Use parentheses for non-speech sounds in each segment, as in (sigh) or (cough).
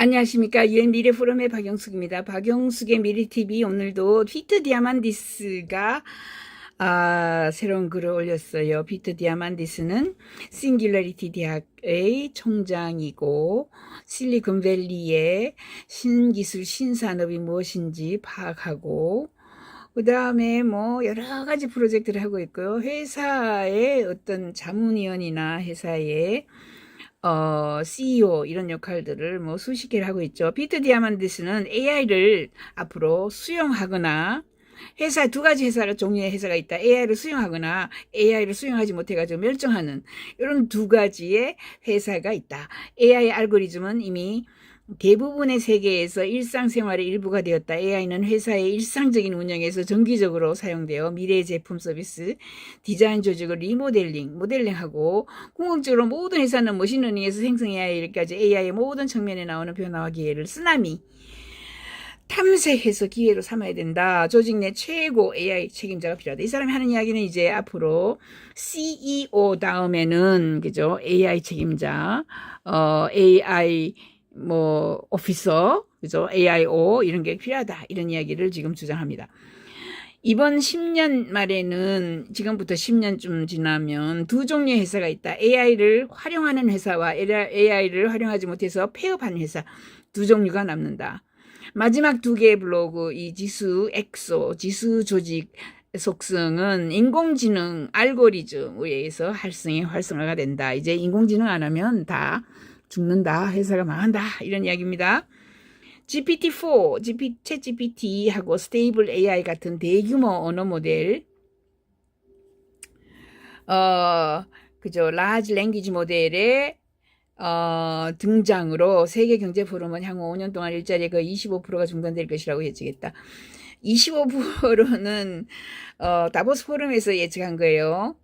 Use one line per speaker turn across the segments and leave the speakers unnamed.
안녕하십니까. 유엔 미래 포럼의 박영숙입니다. 박영숙의 미래 TV 오늘도 피트 디아만디스가 아, 새로운 글을 올렸어요. 피트 디아만디스는 싱귤러리티 대학의 총장이고 실리콘밸리의 신기술 신산업이 무엇인지 파악하고 그 다음에 뭐 여러 가지 프로젝트를 하고 있고요. 회사의 어떤 자문위원이나 회사의 어, CEO 이런 역할들을 뭐 수십 개를 하고 있죠. 피터 디아만드스는 AI를 앞으로 수용하거나 회사 두 가지 회사가 종류의 회사가 있다. AI를 수용하거나 AI를 수용하지 못해가지고 멸종하는 이런 두 가지의 회사가 있다. AI 알고리즘은 이미 대부분의 세계에서 일상생활의 일부가 되었다. AI는 회사의 일상적인 운영에서 정기적으로 사용되어 미래의 제품 서비스, 디자인 조직을 리모델링, 모델링하고 궁극적으로 모든 회사는 머신러닝에서 생성 AI까지 AI의 모든 측면에 나오는 변화와 기회를 쓰나미 탐색해서 기회로 삼아야 된다. 조직 내 최고 AI 책임자가 필요하다. 이 사람이 하는 이야기는 이제 앞으로 CEO 다음에는 그죠? AI 책임자, 어 AI 뭐 오피서, 그죠? AIO 이런 게 필요하다. 이런 이야기를 지금 주장합니다. 이번 10년 말에는 지금부터 10년쯤 지나면 두 종류의 회사가 있다. AI를 활용하는 회사와 AI를 활용하지 못해서 폐업한 회사 두 종류가 남는다. 마지막 두 개의 블로그 이 지수 엑소 지수 조직 속성은 인공지능 알고리즘에 의해서 활성이 활성화가 된다. 이제 인공지능 안 하면 다 죽는다. 회사가 망한다. 이런 이야기입니다. GPT-4, GP, 챗GPT하고 스테이블 AI 같은 대규모 언어 모델, 어, 그죠. 라지 랭귀지 모델의 어, 등장으로 세계 경제 포럼은 향후 5년 동안 일자리의 그 25%가 중단될 것이라고 예측했다. 25%는 어, 다보스 포럼에서 예측한 거예요.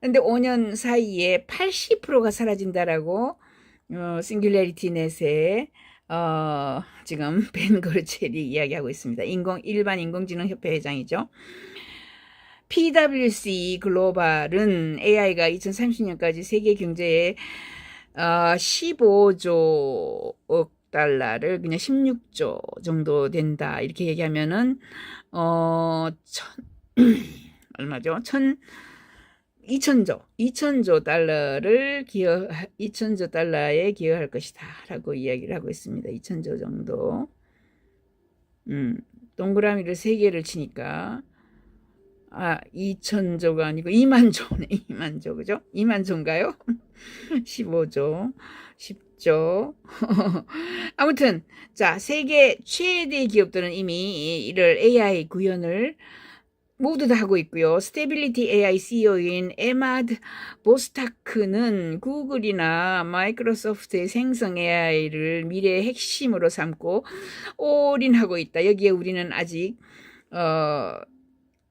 근데 5년 사이에 80%가 사라진다라고 어, 싱귤레리티 넷에 어, 지금 (laughs) 벤 거르첼이 이야기하고 있습니다. 인공 일반 인공지능 협회 회장이죠. PwC 글로벌은 AI가 2030년까지 세계 경제에 어, 15조 억 달러를 그냥 16조 정도 된다 이렇게 얘기하면은 어, 천, (clears throat) 얼마죠? 천 2천조, 2천조 달러를 기여, 2천조 달러에 기여할 것이다. 라고 이야기를 하고 있습니다. 2천조 정도. 음, 동그라미를 세 개를 치니까, 아, 2천조가 아니고 2만조네, 2만조, (laughs) 그죠? 2만조인가요? 15조, 10조. 아무튼, 자, 세계 최대 기업들은 이미 이를 AI 구현을 모두 다 하고 있고요. 스테빌리티 AI CEO인 에마드 보스타크는 구글이나 마이크로소프트의 생성 AI를 미래의 핵심으로 삼고 올인하고 있다. 여기에 우리는 아직 어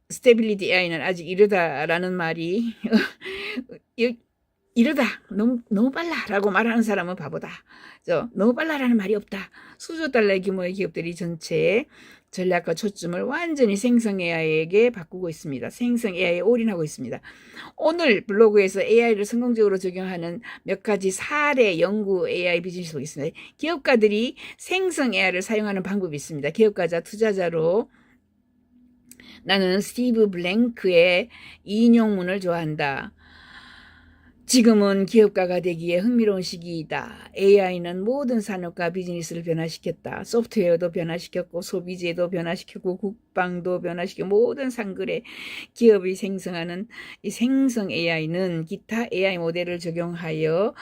스테빌리티 AI는 아직 이르다라는 말이 (laughs) 이르다 너무 너무 빨라라고 말하는 사람은 바보다. 저 너무 빨라라는 말이 없다. 수조 달러 규모의 기업들이 전체에 전략과 초점을 완전히 생성 AI에게 바꾸고 있습니다. 생성 AI에 올인하고 있습니다. 오늘 블로그에서 AI를 성공적으로 적용하는 몇 가지 사례 연구 AI 비즈니스 보겠습니다. 기업가들이 생성 AI를 사용하는 방법이 있습니다. 기업가자 투자자로 나는 스티브 블랭크의 인용문을 좋아한다. 지금은 기업가가 되기에 흥미로운 시기이다. AI는 모든 산업과 비즈니스를 변화시켰다. 소프트웨어도 변화시켰고 소비재도 변화시켰고 국방도 변화시켰고 모든 상글에 기업이 생성하는 이 생성 AI는 기타 AI 모델을 적용하여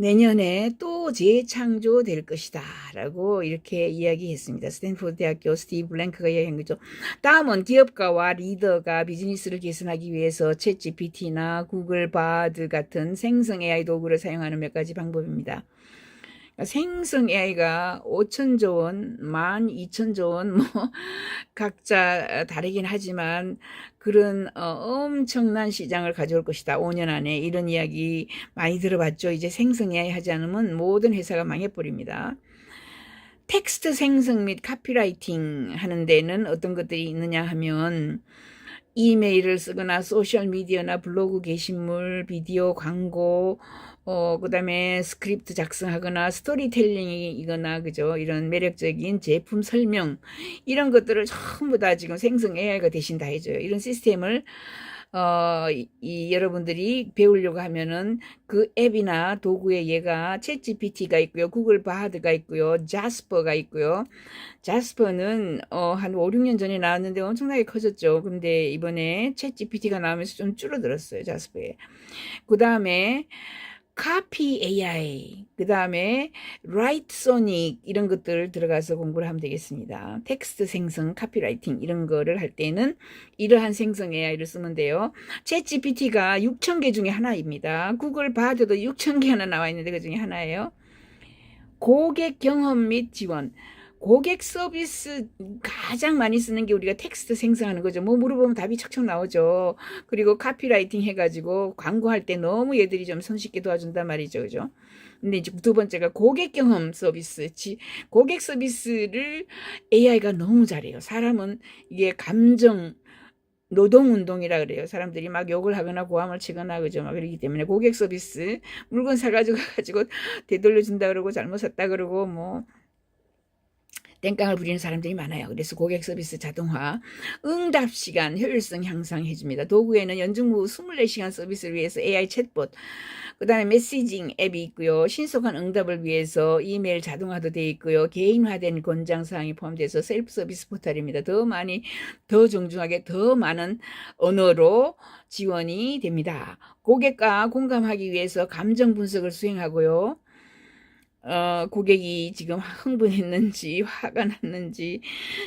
내년에 또 재창조될 것이다. 라고 이렇게 이야기했습니다. 스탠포드 대학교 스티브 블랭크가 이야기한 거죠. 다음은 기업가와 리더가 비즈니스를 개선하기 위해서 챗 GPT나 구글 바드 같은 생성 AI 도구를 사용하는 몇 가지 방법입니다. 생성 AI가 5천조 원, 12,000조 원, 뭐, (laughs) 각자 다르긴 하지만 그런 어, 엄청난 시장을 가져올 것이다. 5년 안에 이런 이야기 많이 들어봤죠. 이제 생성 AI 하지 않으면 모든 회사가 망해버립니다. 텍스트 생성 및 카피라이팅 하는 데는 어떤 것들이 있느냐 하면 이메일을 쓰거나 소셜 미디어나 블로그 게시물, 비디오 광고, 어, 그 다음에 스크립트 작성하거나 스토리텔링이거나, 그죠? 이런 매력적인 제품 설명, 이런 것들을 전부 다 지금 생성 AI가 대신 다 해줘요. 이런 시스템을 어, 이, 이 여러분들이 배우려고 하면은 그 앱이나 도구에 얘가 챗 GPT가 있고요. 구글 바하드가 있고요. 자스퍼가 있고요. 자스퍼는 어, 한 5, 6년 전에 나왔는데 엄청나게 커졌죠. 근데 이번에 챗 GPT가 나오면서 좀 줄어들었어요. 자스퍼에. 그 다음에 카피 AI, 그 다음에 라이트 소닉 이런 것들 들어가서 공부를 하면 되겠습니다. 텍스트 생성, 카피라이팅 이런 거를 할 때는 이러한 생성 AI를 쓰면 돼요. 챗 GPT가 6,000개 중에 하나입니다. 구글 바드도 6,000개 하나 나와 있는데 그 중에 하나예요. 고객 경험 및 지원. 고객 서비스 가장 많이 쓰는 게 우리가 텍스트 생성하는 거죠. 뭐 물어보면 답이 척척 나오죠. 그리고 카피라이팅 해가지고 광고할 때 너무 얘들이 좀 손쉽게 도와준단 말이죠. 그죠? 근데 이제 두 번째가 고객 경험 서비스. 지, 고객 서비스를 AI가 너무 잘해요. 사람은 이게 감정, 노동 운동이라 그래요. 사람들이 막 욕을 하거나 고함을 치거나 그죠. 막 그러기 때문에 고객 서비스 물건 사가지고 (laughs) 가지고 되돌려 준다 그러고 잘못 샀다 그러고 뭐 땡깡을 부리는 사람들이 많아요. 그래서 고객 서비스 자동화, 응답 시간 효율성 향상해 줍니다. 도구에는 연중 후 24시간 서비스를 위해서 AI 챗봇, 그 다음에 메시징 앱이 있고요. 신속한 응답을 위해서 이메일 자동화도 되어 있고요. 개인화된 권장 사항이 포함돼서 셀프 서비스 포털입니다. 더 많이, 더 정중하게, 더 많은 언어로 지원이 됩니다. 고객과 공감하기 위해서 감정 분석을 수행하고요. 어, 고객이 지금 흥분했는지, (laughs) 화가 났는지,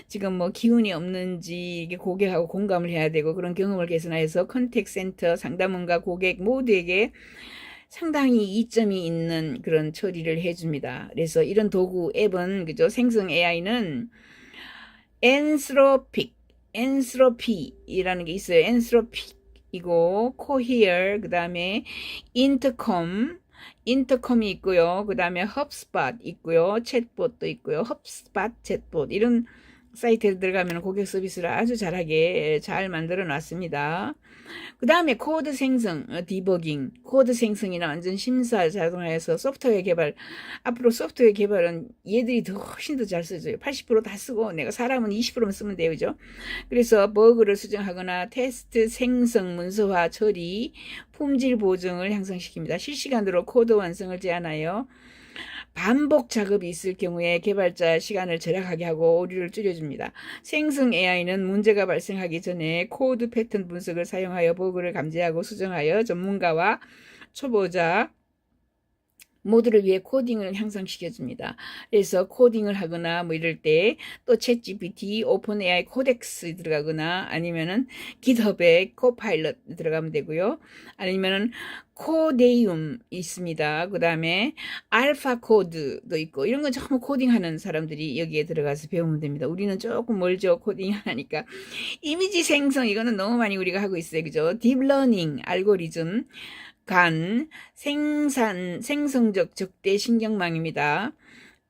지금 뭐 기운이 없는지, 이게 고객하고 공감을 해야 되고, 그런 경험을 개선하여서 컨택 센터 상담원과 고객 모두에게 상당히 이점이 있는 그런 처리를 해줍니다. 그래서 이런 도구 앱은, 그죠? 생성 AI는 엔스로픽, 엔스로피이라는 게 있어요. 엔스로픽이고, 코히어, 그 다음에 인터컴, 인터컴이 있고요. 그 다음에 헙스팟 있고요. 챗봇도 있고요. 헙스팟, 챗봇 이런 사이트에 들어가면 고객 서비스를 아주 잘하게 잘 만들어 놨습니다. 그 다음에 코드 생성, 어, 디버깅, 코드 생성이나 완전 심사 자동화해서 소프트웨어 개발. 앞으로 소프트웨어 개발은 얘들이 더 훨씬 더 잘 써져요. 80%다 쓰고 내가 사람은 20%만 쓰면 돼요. 그죠? 그래서 버그를 수정하거나 테스트 생성 문서화 처리, 품질 보증을 향상시킵니다. 실시간으로 코드 완성을 제한하여 반복 작업이 있을 경우에 개발자 시간을 절약하게 하고 오류를 줄여줍니다. 생성 AI는 문제가 발생하기 전에 코드 패턴 분석을 사용하여 버그를 감지하고 수정하여 전문가와 초보자 모두를 위해 코딩을 향상시켜줍니다. 그래서 코딩을 하거나 뭐 이럴 때 또 챗GPT, 오픈AI 코덱스 들어가거나 아니면은 GitHub에 코파일럿 들어가면 되고요. 아니면은 코데이움 있습니다. 그 다음에 알파 코드도 있고 이런 건 전부 코딩하는 사람들이 여기에 들어가서 배우면 됩니다. 우리는 조금 멀죠. 코딩 하니까 이미지 생성 이거는 너무 많이 우리가 하고 있어요. 그죠? 딥러닝 알고리즘 간 생산 생성적 적대 신경망입니다.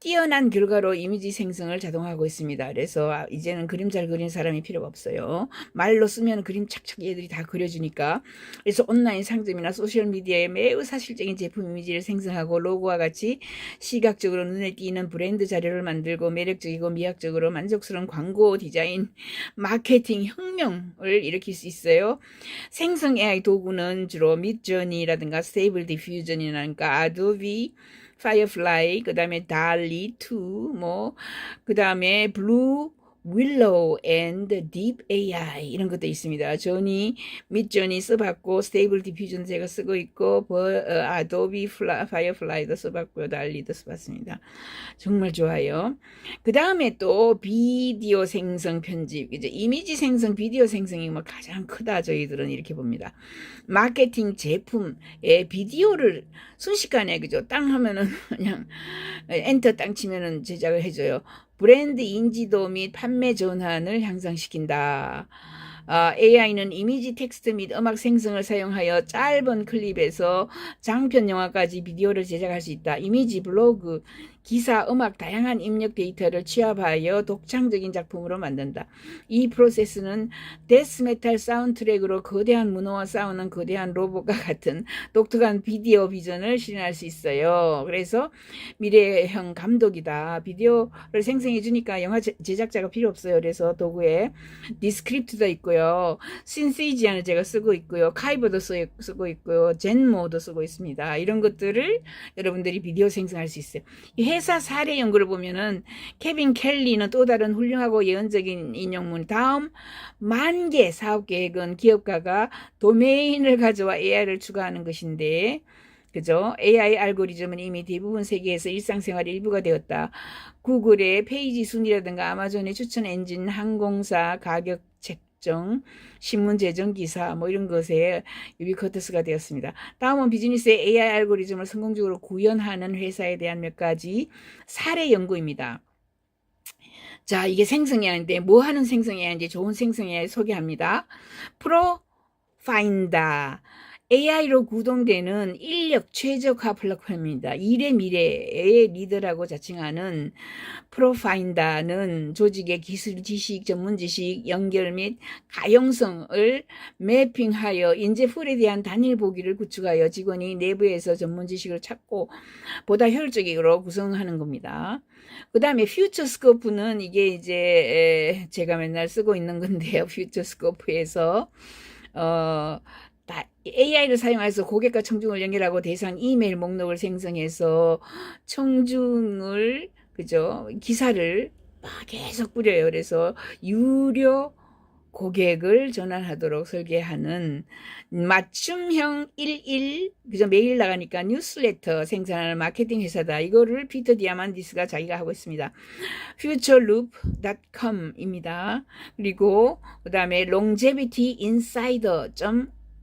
뛰어난 결과로 이미지 생성을 자동화하고 있습니다. 그래서 이제는 그림 잘 그리는 사람이 필요가 없어요. 말로 쓰면 그림 착착 얘들이 다 그려주니까. 그래서 온라인 상점이나 소셜미디어에 매우 사실적인 제품 이미지를 생성하고 로고와 같이 시각적으로 눈에 띄는 브랜드 자료를 만들고 매력적이고 미학적으로 만족스러운 광고 디자인, 마케팅 혁명을 일으킬 수 있어요. 생성 AI 도구는 주로 stable diffusion이라든가 adobe 파이 어플라이, 그 다음에 달리 2, 뭐, 그 다음에 블 루 윌로우 앤드 딥 AI 이런 것도 있습니다. 조니 밑조니 써봤고 스테이블 디퓨전 제가 쓰고 있고 버, 어, 아도비 플라, 파이어플라이도 써봤고요. 달리도 써봤습니다. 정말 좋아요. 그 다음에 또 비디오 생성 편집 이제 이미지 생성 비디오 생성이 뭐 가장 크다 저희들은 이렇게 봅니다. 마케팅 제품의 비디오를 순식간에 그죠 땅 하면은 (laughs) 그냥 엔터 땅 치면은 제작을 해줘요. 브랜드 인지도 및 판매 전환을 향상시킨다. 아, AI는 이미지, 텍스트 및 음악 생성을 사용하여 짧은 클립에서 장편 영화까지 비디오를 제작할 수 있다. 이미지, 블로그, 기사, 음악, 다양한 입력 데이터를 취합하여 독창적인 작품으로 만든다. 이 프로세스는 데스메탈 사운드트랙으로 거대한 문어와 싸우는 거대한 로봇과 같은 독특한 비디오 비전을 실현할 수 있어요. 그래서 미래형 감독이다. 비디오를 생성해 주니까 영화 제- 제작자가 필요 없어요. 그래서 도구에 디스크립트도 있고요. 신시지안을 제가 쓰고 있고요. 카이버도 쓰- 쓰고 있고요. 젠모도 쓰고 있습니다. 이런 것들을 여러분들이 비디오 생성할 수 있어요. 이 회사 사례 연구를 보면은 케빈 켈리는 또 다른 훌륭하고 예언적인 인용문 다음 만 개 사업 계획은 기업가가 도메인을 가져와 AI를 추가하는 것인데 그죠? AI 알고리즘은 이미 대부분 세계에서 일상생활의 일부가 되었다. 구글의 페이지 순위라든가 아마존의 추천 엔진, 항공사 가격 책정, 신문 제정 기사 뭐 이런 것에 유비쿼터스가 되었습니다. 다음은 비즈니스의 AI 알고리즘을 성공적으로 구현하는 회사에 대한 몇 가지 사례 연구입니다. 자, 이게 생성해야하는데 뭐 하는 생성해야하는지 좋은 생성해야 소개합니다. 프로 파인다. AI로 구동되는 인력 최적화 플랫폼입니다. 일의 미래의 리더라고 자칭하는 프로파인다는 조직의 기술 지식, 전문 지식, 연결 및 가용성을 매핑하여 인재풀에 대한 단일 보기를 구축하여 직원이 내부에서 전문 지식을 찾고 보다 효율적으로 구성하는 겁니다. 그 다음에 퓨처 스코프는 이게 이제 에, 제가 맨날 쓰고 있는 건데요. (laughs) 퓨처 스코프에서 어, 다 AI를 사용해서 고객과 청중을 연결하고 대상 이메일 목록을 생성해서 청중을 그죠 기사를 막 계속 뿌려요. 그래서 유료 고객을 전환하도록 설계하는 맞춤형 11 그죠 매일 나가니까 뉴스레터 생산하는 마케팅 회사다. 이거를 피터 디아만디스가 자기가 하고 있습니다. futureloop.com입니다. 그리고 그다음에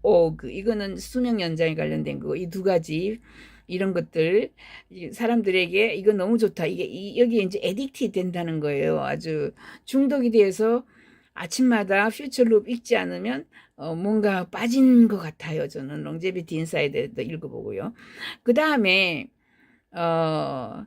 longevity.insider.org 이거는 수명 연장에 관련된 거. 이두 가지 이런 것들 이 사람들에게 이거 너무 좋다. 이게 이, 여기에 이제 에딕티 된다는 거예요. 아주 중독이 돼서 아침마다 퓨처룩 읽지 않으면 어, 뭔가 빠진 것 같아요. 저는 롱제비티 인사이드도 읽어보고요. 그 다음에 어,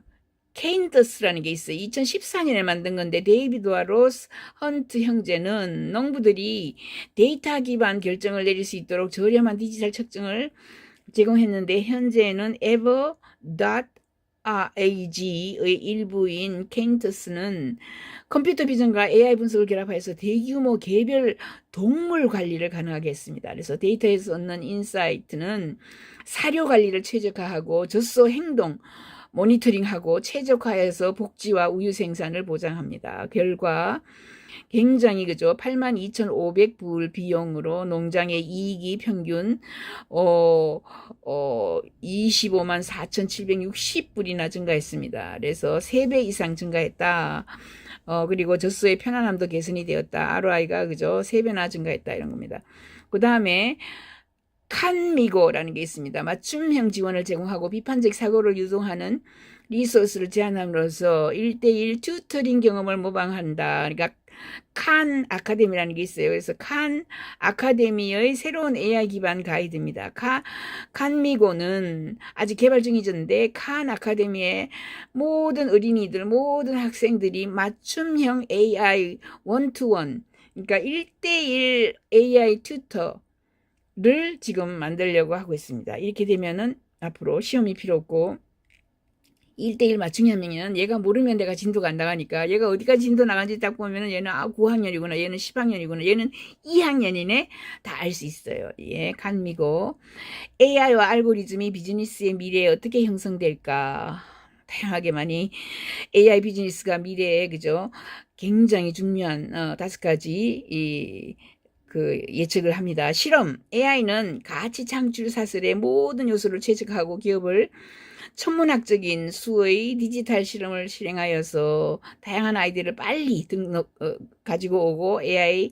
케인더스라는 게 있어요. 2014년에 만든 건데 데이비드와 로스 헌트 형제는 농부들이 데이터 기반 결정을 내릴 수 있도록 저렴한 디지털 측정을 제공했는데 현재는 ever.ag의 일부인 케인터스는 컴퓨터 비전과 AI 분석을 결합해서 대규모 개별 동물 관리를 가능하게 했습니다. 그래서 데이터에서 얻는 인사이트는 사료 관리를 최적화하고 젖소 행동 모니터링하고 최적화해서 복지와 우유 생산을 보장합니다. 결과 굉장히 그죠. 82,500불 비용으로 농장의 이익이 평균 어, 어 25만 4,760불이나 증가했습니다. 그래서 3배 이상 증가했다. 어 그리고 젖소의 편안함도 개선이 되었다. ROI가 그죠. 3배나 증가했다 이런 겁니다. 그다음에 칸미고라는 게 있습니다. 맞춤형 지원을 제공하고 비판적 사고를 유도하는 리소스를 제안함으로써 1대1 튜터링 경험을 모방한다. 그러니까 칸 아카데미라는 게 있어요. 그래서 칸 아카데미의 새로운 AI 기반 가이드입니다. 카, 칸미고는 아직 개발 중이던데 칸 아카데미의 모든 어린이들, 모든 학생들이 맞춤형 AI 원투원, 그러니까 1대1 AI 튜터 를 지금 만들려고 하고 있습니다. 이렇게 되면은 앞으로 시험이 필요 없고 1대1 맞춤형이면 얘가 모르면 내가 진도가 안 나가니까 얘가 어디까지 진도 나간지 딱 보면은 얘는 아 9학년이구나 얘는 10학년이구나 얘는 2학년이네 다 알 수 있어요. 예, 간미고 AI와 알고리즘이 비즈니스의 미래에 어떻게 형성될까 다양하게 많이 AI 비즈니스가 미래에 그죠 굉장히 중요한 어, 다섯 가지 이 그 예측을 합니다. 실험 AI는 가치 창출 사슬의 모든 요소를 채택하고 기업을 천문학적인 수의 디지털 실험을 실행하여서 다양한 아이디어를 빨리 등록 어, 가지고 오고 AI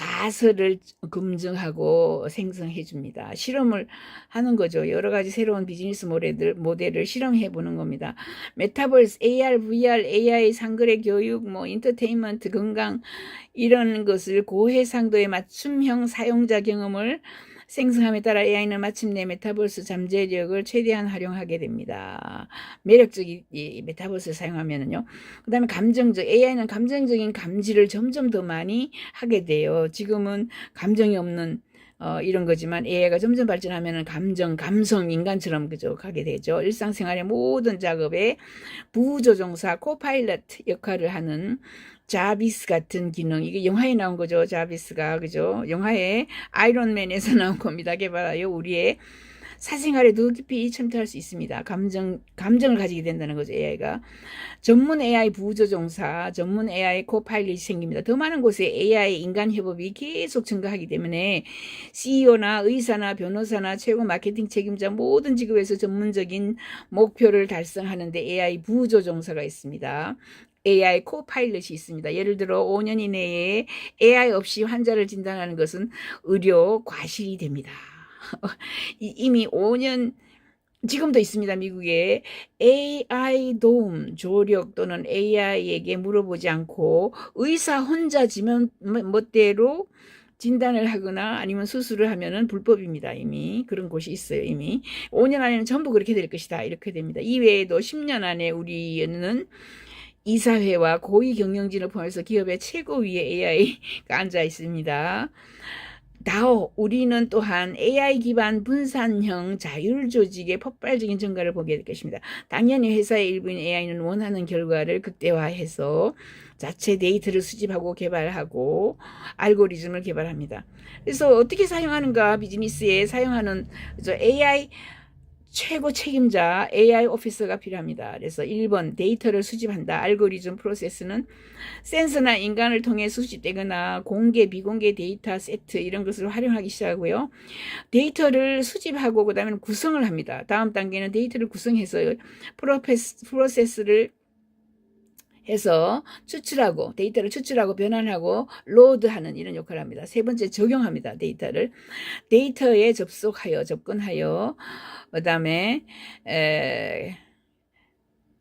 가설을 검증하고 생성해 줍니다. 실험을 하는 거죠. 여러 가지 새로운 비즈니스 모델을, 모델을 실험해 보는 겁니다. 메타버스, AR, VR, AI, 상거래 교육, 뭐 인터테인먼트, 건강 이런 것을 고해상도의 맞춤형 사용자 경험을 생성함에 따라 AI는 마침내 메타버스 잠재력을 최대한 활용하게 됩니다. 매력적인 이 메타버스를 사용하면은요. 그 다음에 감정적, AI는 감정적인 감지를 점점 더 많이 하게 돼요. 지금은 감정이 없는 어, 이런 거지만 AI가 점점 발전하면은 감정, 감성, 인간처럼 그죠 가게 되죠. 일상생활의 모든 작업에 부조종사, 코파일럿 역할을 하는 자비스 같은 기능. 이게 영화에 나온 거죠. 자비스가. 그죠? 영화에 아이론맨에서 (laughs) 나온 겁니다. 개발하여 우리의 사생활에 더 깊이 침투할 수 있습니다 감정 감정을 가지게 된다는 거죠 AI가 전문 AI 부조종사 전문 AI 코파일럿이 생깁니다 더 많은 곳에 AI 인간 협업이 계속 증가하기 때문에 CEO나 의사나 변호사나 최고 마케팅 책임자 모든 직업에서 전문적인 목표를 달성하는데 AI 부조종사가 있습니다. AI 코파일럿이 있습니다. 예를 들어 5년 이내에 AI 없이 환자를 진단하는 것은 의료 과실이 됩니다. (laughs) 이미 5년 지금도 있습니다. 미국에 AI 도움, 조력 또는 AI에게 물어보지 않고 의사 혼자 지면 멋대로 진단을 하거나 아니면 수술을 하면은 불법입니다. 이미 그런 곳이 있어요. 이미 5년 안에는 전부 그렇게 될 것이다. 이렇게 됩니다. 이외에도 10년 안에 우리는 이사회와 고위 경영진을 포함해서 기업의 최고위에 AI가 앉아 있습니다. 다오, 우리는 또한 AI 기반 분산형 자율 조직의 폭발적인 증가를 보게 될 것입니다. 당연히 회사의 일부인 AI는 원하는 결과를 극대화해서 자체 데이터를 수집하고 개발하고 알고리즘을 개발합니다. 그래서 어떻게 사용하는가 비즈니스에 사용하는 AI 최고 책임자 AI 오피서가 필요합니다. 그래서 1번 데이터를 수집한다. 알고리즘 프로세스는 센서나 인간을 통해 수집되거나 공개, 비공개 데이터 세트 이런 것을 활용하기 시작하고요. 데이터를 수집하고 그 다음에 구성을 합니다. 다음 단계는 데이터를 구성해서 프로세스, 프로세스를 해서 추출하고 데이터를 추출하고 변환하고 로드하는 이런 역할을 합니다. 세 번째 적용합니다. 데이터를 데이터에 접속하여 접근하여 그다음에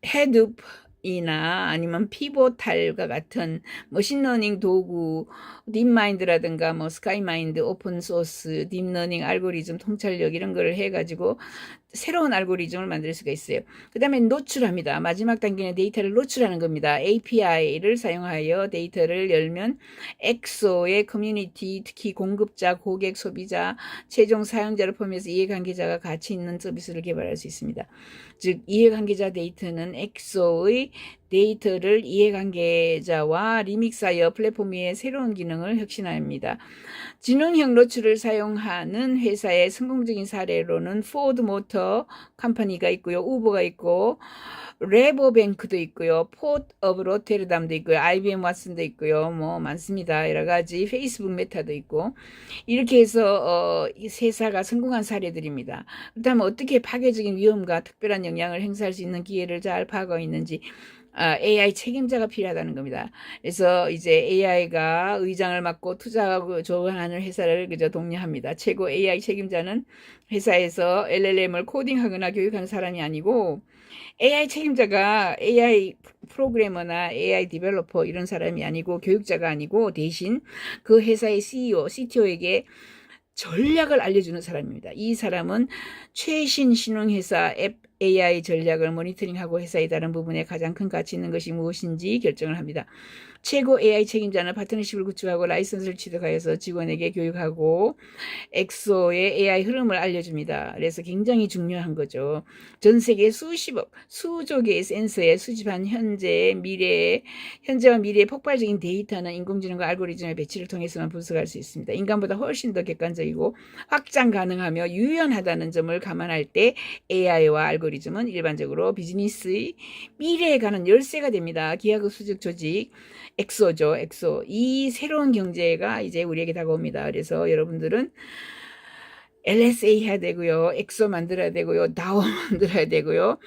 헤드 이나 아니면 피보탈과 같은 머신러닝 도구 딥마인드라든가 뭐 스카이마인드 오픈소스 딥러닝 알고리즘 통찰력 이런 거를 해가지고 새로운 알고리즘을 만들 수가 있어요. 그 다음에 노출합니다. 마지막 단계는 데이터를 노출하는 겁니다. API를 사용하여 데이터를 열면 엑소의 커뮤니티, 특히 공급자, 고객, 소비자, 최종 사용자를 포함해서 이해관계자가 가치 있는 서비스를 개발할 수 있습니다. 즉 이해관계자 데이터는 엑소의 데이터를 이해관계자와 리믹스하여 플랫폼 위에 새로운 기능을 혁신합니다. 지능형 노출을 사용하는 회사의 성공적인 사례로는 포드 모터 컴퍼니가 있고요. 우버가 있고 레버뱅크도 있고요. 포트 오브 로테르담도 있고요. IBM 왓슨도 있고요. 뭐 많습니다. 여러 가지 페이스북 메타도 있고 이렇게 해서 어, 이 회사가 성공한 사례들입니다. 그렇다면 어떻게 파괴적인 위험과 특별한 영향을 행사할 수 있는 기회를 잘 파악하고 있는지 AI 아, 책임자가 필요하다는 겁니다. 그래서 이제 AI가 의장을 맡고 투자하고 조언하는 회사를 그저 독려합니다. 최고 AI 책임자는 회사에서 LLM을 코딩하거나 교육하는 사람이 아니고 AI 책임자가 AI 프로그래머나 AI 디벨로퍼 이런 사람이 아니고 교육자가 아니고 대신 그 회사의 CEO, CTO에게 전략을 알려주는 사람입니다. 이 사람은 최신 신흥회사 앱 AI 전략을 모니터링하고 회사의 다른 부분에 가장 큰 가치 있는 것이 무엇인지 결정을 합니다. 최고 AI 책임자는 파트너십을 구축하고 라이선스를 취득하여서 직원에게 교육하고 엑소의 AI 흐름을 알려줍니다. 그래서 굉장히 중요한 거죠. 전 세계 수십억, 수조 개의 센서에 수집한 현재, 미래, 현재와 미래의 폭발적인 데이터는 인공지능과 알고리즘의 배치를 통해서만 분석할 수 있습니다. 인간보다 훨씬 더 객관적이고 확장 가능하며 유연하다는 점을 감안할 때 AI와 알고리즘은 일반적으로 비즈니스의 미래에 가는 열쇠가 됩니다. 기하급 수직 조직, 엑소죠, 엑소. 이 새로운 경제가 이제 우리에게 다가옵니다. 그래서 여러분들은 LSA 해야 되고요. 엑소 만들어야 되고요. 다오 (laughs) 만들어야 되고요.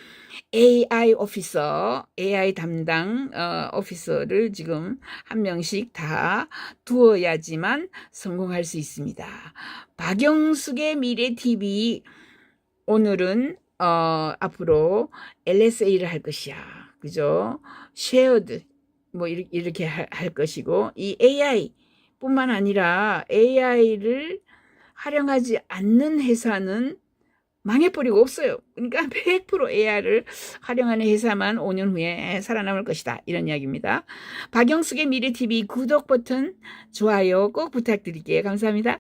AI 오피서, AI 담당 어, 오피서를 지금 한 명씩 다 두어야지만 성공할 수 있습니다. 박영숙의 미래 TV 오늘은 어, 앞으로 LSA를 할 것이야. 그죠? 쉐어드 뭐 이렇게, 할, 할 것이고 이 AI 뿐만 아니라 AI를 활용하지 않는 회사는 망해버리고 없어요. 그러니까 (laughs) 100% AI를 활용하는 회사만 5년 후에 살아남을 것이다. 이런 이야기입니다. 박영숙의 미래TV 구독 버튼, 좋아요 꼭 부탁드릴게요. 감사합니다.